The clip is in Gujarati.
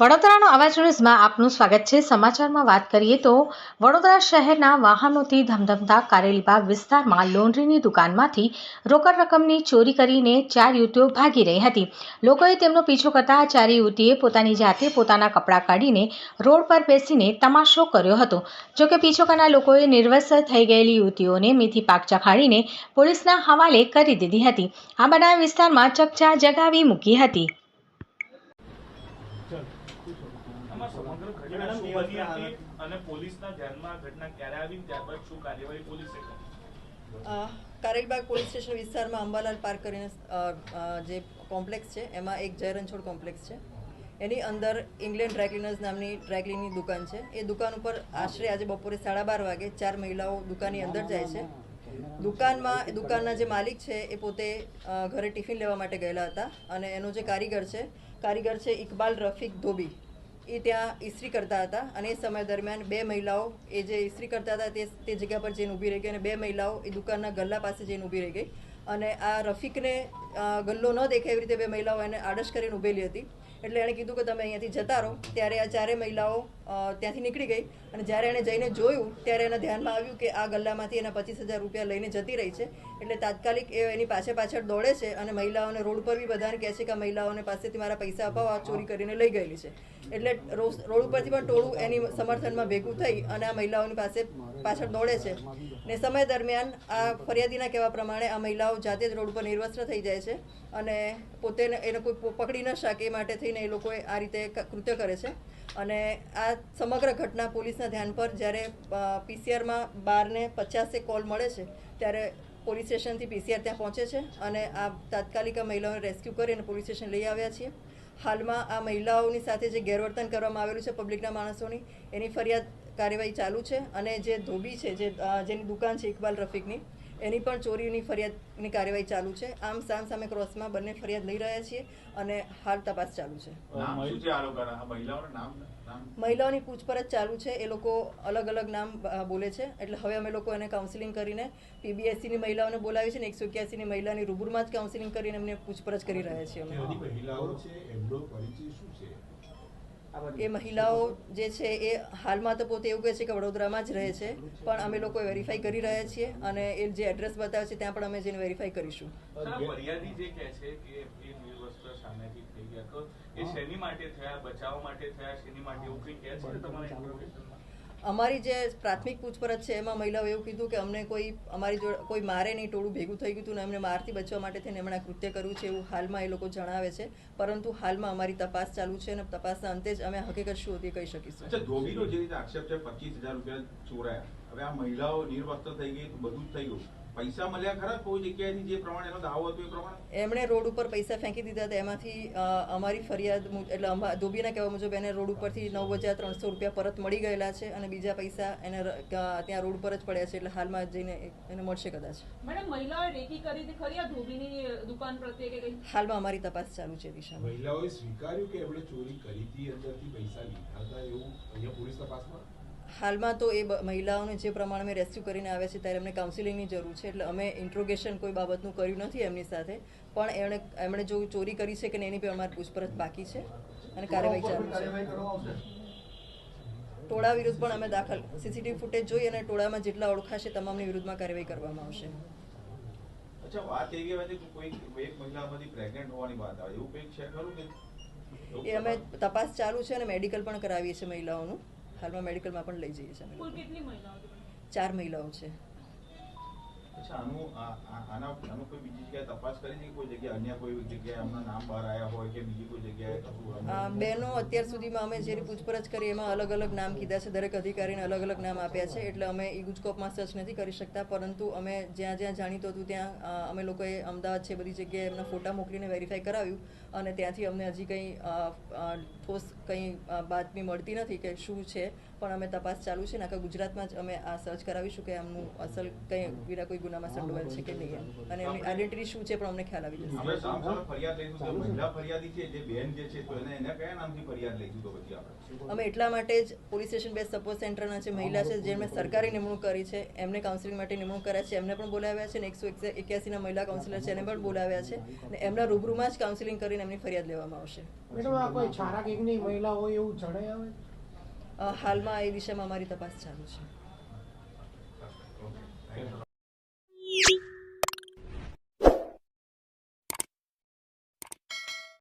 વડોદરાનો અવાજ ન્યૂઝમાં આપનું સ્વાગત છે. સમાચારમાં વાત કરીએ તો વડોદરા શહેરના વાહનોથી ધમધમતા કારેલીબાગ વિસ્તારમાં લોન્ડ્રીની દુકાનમાંથી રોકડ રકમની ચોરી કરીને ચાર યુવતીઓ ભાગી રહી હતી. લોકોએ તેમનો પીછો કરતા ચાર યુવતીએ પોતાની જાતે પોતાના કપડાં કાઢીને રોડ પર બેસીને તમાશો કર્યો હતો. જોકે પીછો કરનાર લોકોએ નિર્વસ્ત થઈ ગયેલી યુવતીઓને મેથી પાક ચખાડીને પોલીસના હવાલે કરી દીધી હતી. આ બનાવ વિસ્તારમાં ચકચા જગાવી મૂકી હતી આમાં સમગ્ર શું બની હતી અને પોલીસના ધ્યાનમાં આ ઘટના ક્યારે આવી ત્યારબાદ શું કાર્યવાહી પોલીસે કરી? અ, પોલીસ સ્ટેશન વિસ્તારમાં અંબાલાલ પાર્ક કરીને જે કોમ્પ્લેક્સ છે એમાં એક જયરણછોડ કોમ્પ્લેક્સ છે. એની અંદર ઇંગ્લેન્ડ ડ્રાયક્લીનર્સ નામની ડ્રાયક્લીનની દુકાન છે. એ દુકાન ઉપર આશરે આજે બપોરે સાડા બાર વાગે ચાર મહિલાઓ દુકાનની અંદર જાય છે. દુકાનમાં દુકાનના જે માલિક છે એ પોતે ઘરે ટિફિન લેવા માટે ગયેલા હતા અને એનો જે કારીગર છે કારીગર છે ઇકબાલ રફીક ધોબી. એ ત્યાં ઇસ્ત્રી કરતા હતા અને એ સમય દરમિયાન બે મહિલાઓ એ જે ઇસ્ત્રી કરતા હતા તે તે જગ્યા પર જઈને ઊભી રહી ગઈ અને બે મહિલાઓ એ દુકાનના ગલ્લા પાસે જઈને ઊભી રહી ગઈ. અને આ રફીકને ગલ્લો ન દેખાય એવી રીતે બે મહિલાઓ એને આડશ કરીને ઊભેલી હતી. એટલે એણે કીધું કે તમે અહીંયાથી જતા રહો. ત્યારે આ ચારે મહિલાઓ ત્યાંથી નીકળી ગઈ અને જ્યારે એણે જઈને જોયું, ત્યારે એના ધ્યાનમાં આવ્યું કે આ ગલ્લામાંથી એના પચીસ હજાર રૂપિયા લઈને જતી રહી છે. એટલે તાત્કાલિક એ એની પાછળ પાછળ દોડે છે અને મહિલાઓને રોડ પર બી બધાને કહે છે કે આ મહિલાઓને પાસેથી મારા પૈસા અપાવવા ચોરી કરીને લઈ ગયેલી છે. એટલે રોડ ઉપરથી પણ ટોળું એની સમર્થનમાં ભેગું થઈ અને આ મહિલાઓની પાસે પાછળ દોડે છે. ને સમય દરમિયાન આ ફરિયાદીના કહેવા પ્રમાણે આ મહિલાઓ જાતે જ રોડ ઉપર નિર્વસ્ત્ર થઈ જાય છે અને પોતે એને કોઈ પકડી ન શકે એ માટે થઈને એ લોકોએ આ રીતે કૃત્ય કરે છે. અને આ સમગ્ર ઘટના પોલીસના ધ્યાન પર જ્યારે પીસીઆરમાં બારને પચાસે કોલ મળે છે, ત્યારે પોલીસ સ્ટેશનથી પીસીઆર ત્યાં પહોંચે છે અને આ તાત્કાલિક મહિલાઓને રેસ્ક્યુ કરીને પોલીસ સ્ટેશન લઈ આવ્યા છીએ. હાલમાં આ મહિલાઓની સાથે જે ગેરવર્તન કરવામાં આવેલું છે પબ્લિકના માણસોની, એની ફરિયાદ કાર્યવાહી ચાલુ છે અને જે ધોબી છે, જે જેની દુકાન છે ઇકબાલ રફીકની એની પણ ચોરીની ફરિયાદની કાર્યવાહી ચાલુ છે. આમ સામ સામે ક્રોસમાં બંને ફરિયાદ લઈ રહ્યા છીએ અને હાલ તપાસ ચાલુ છે. નામ શું છે આ લોકોના? આ મહિલાઓના પૂછપરછ ચાલુ છે. એ લોકો અલગ અલગ નામ બોલે છે. એટલે હવે અમે લોકો એને કાઉન્સિલિંગ કરીને પીબીએસસીની મહિલાઓને બોલાવી છે ને એકસો એક્યાસીની મહિલાની રૂબરૂમાં જ કાઉન્સિલિંગ કરીને એમને પૂછપરછ કરી રહ્યા છીએ અમે. એ મહિલાઓ જે છે એ હાલમાં તો પોતે એવું કહે છે કે વડોદરામાં જ રહે છે પણ અમે લોકો વેરીફાઈ કરી રહ્યા છીએ અને એ જે એડ્રેસ બતાવે છે ત્યાં પણ અમે જઈને વેરીફાઈ કરીશું. જે કહે છે કે એ નિર્વસ્ત્ર સામેથી થઈ ગયા. તો એ શેની માટે થયા? બચાવ માટે થયા? શેની માટે? એવું કંઈ કહે છે તમારા ઇન્ફોર્મેશનમાં અમારી જે પ્રાથમિક પૂછપરછ છે, એમાં મહિલાઓ એવું કીધું કે અમને કોઈ, અમારી જોડે કોઈ મારે નહીં, ટોળું ભેગું થઈ ગયું હતું ને એમને મારથી બચવા માટે થઈને એમણે કૃત્ય કર્યું છે એવું હાલમાં એ લોકો જણાવે છે. પરંતુ હાલમાં અમારી તપાસ ચાલુ છે અને તપાસના અંતે જ અમે હકીકત શું હતી કહી શકીશું. ધોબીનો જે રીતે આક્ષેપ છે, પચીસ હજાર રૂપિયા ચોરાયા. હવે આ મહિલાઓ નિર્વસ્ત્ર થઈ ગઈ બધું જ થઈ ગયું. પૈસા મળ્યા ખરા? કોઈ જગ્યાએથી જે પ્રમાણે એનો દાવો હતો એ પ્રમાણે? એમણે રોડ ઉપર પૈસા ફેંકી દીધા હતા. એમાંથી અમારી ફરિયાદ એટલે અમા- ધોબીના કહેવા મુજબ એને રોડ ઉપરથી નવ હજાર ત્રણસો રૂપિયા પરત મળી ગયેલા છે અને બીજા પૈસા એને ત્યાં રોડ પર જ પડ્યા છે એટલે હાલમાં જઈને એને મળશે કદાચ. મેડમ મહિલાઓએ રેકી કરી હતી ખરી? આ ધોબીની દુકાન પ્રત્યે કે હાલમાં અમારી તપાસ ચાલુ છે દિશા. મહિલાઓએ સ્વીકાર્યું કે એમણે ચોરી કરી હતી અંદરથી પૈસા લીધા હતા એવું અહીંયા પોલીસ તપાસમાં? હાલમાં તો એ મહિલાઓને જે પ્રમાણે અમે રેસ્ક્યુ કરીને આવ્યા છે ત્યારે એમને કાઉન્સિલિંગની જરૂર છે. એટલે અમે ઇન્ટ્રોગેશન કોઈ બાબતનું કર્યું નથી એમની સાથે. પણ એમણે એમણે જો ચોરી કરી છે કે નહીં એની પણ અમારી પૂછપરછ બાકી છે અને કાર્યવાહી ચાલુ છે. ટોળા વિરુદ્ધ પણ અમે દાખલ સીસીટીવી ફૂટેજ જોઈ અને ટોળામાં જેટલા ઓળખાશે તમામની વિરુદ્ધમાં કાર્યવાહી કરવામાં આવશે. અચ્છા વાત એવી આવે કે કોઈ એક મહિલામાંથી પ્રેગ્નેન્ટ હોવાની વાત આવે એવું કંઈક છે ખરું કે? એ અમે તપાસ ચાલુ છે અને મેડિકલ પણ કરાવીએ છીએ મહિલાઓનું. હાલમાં મેડિકલમાં પણ લઈ જઈએ છીએ અમે? ચાર મહિલાઓ છે અચ્છા કશું અત્યાર સુધીમાં અમે જે પૂછપરછ કરી એમાં અલગ અલગ નામ કીધા છે. દરેક અધિકારીને અલગ અલગ નામ આપ્યા છે. એટલે અમે ઈ ગુજકોપમાં સર્ચ નથી કરી શકતા, પરંતુ અમે જ્યાં જ્યાં જાણીતું હતું ત્યાં અમે લોકોએ અમદાવાદ છે બધી જગ્યાએ એમના ફોટા મોકલીને વેરીફાઈ કરાવ્યું અને ત્યાંથી અમને હજી કંઈ ઠોસ કંઈ બાતમી મળતી નથી કે શું છે. પણ અમે તપાસ ચાલુ છે ને આખા ગુજરાતમાં જ અમે આ સર્ચ કરાવીશું કે આમનું અસલ કંઈ વિના કોઈ ગુનામાં સંડોવાયેલ છે કે નહીં એમ. અને એમની આઈડેન્ટિટી શું છે પણ અમને ખ્યાલ આવી જશે. આપણે સામે ફરિયાદ લઈશું તો મહિલા ફરિયાદી છે જે બેન જે છે તો એને એને કયા નામથી ફરિયાદ લઈશું તો પછી આપણે? અમે એટલા માટે જ પોલીસ સ્ટેશન બેઝ સપોર્ટ સેન્ટરના જે મહિલા છે જેમણે સરકારી નિમણૂક કરી છે એમને કાઉન્સિલિંગ માટે નિમણૂક કર્યા છે એમને પણ બોલાવ્યા છે અને એકસો એક્યાસીના મહિલા કાઉન્સિલર છે એને પણ બોલાવ્યા છે અને એમના રૂબરૂમાં જ કાઉન્સિલિંગ કરીને એમની ફરિયાદ લેવામાં આવશે. મેડમ આ કોઈ છારા કેકની મહિલા હોય એવું જણાય આવે? હાલમાં એ વિષયમાં અમારી તપાસ ચાલુ છે.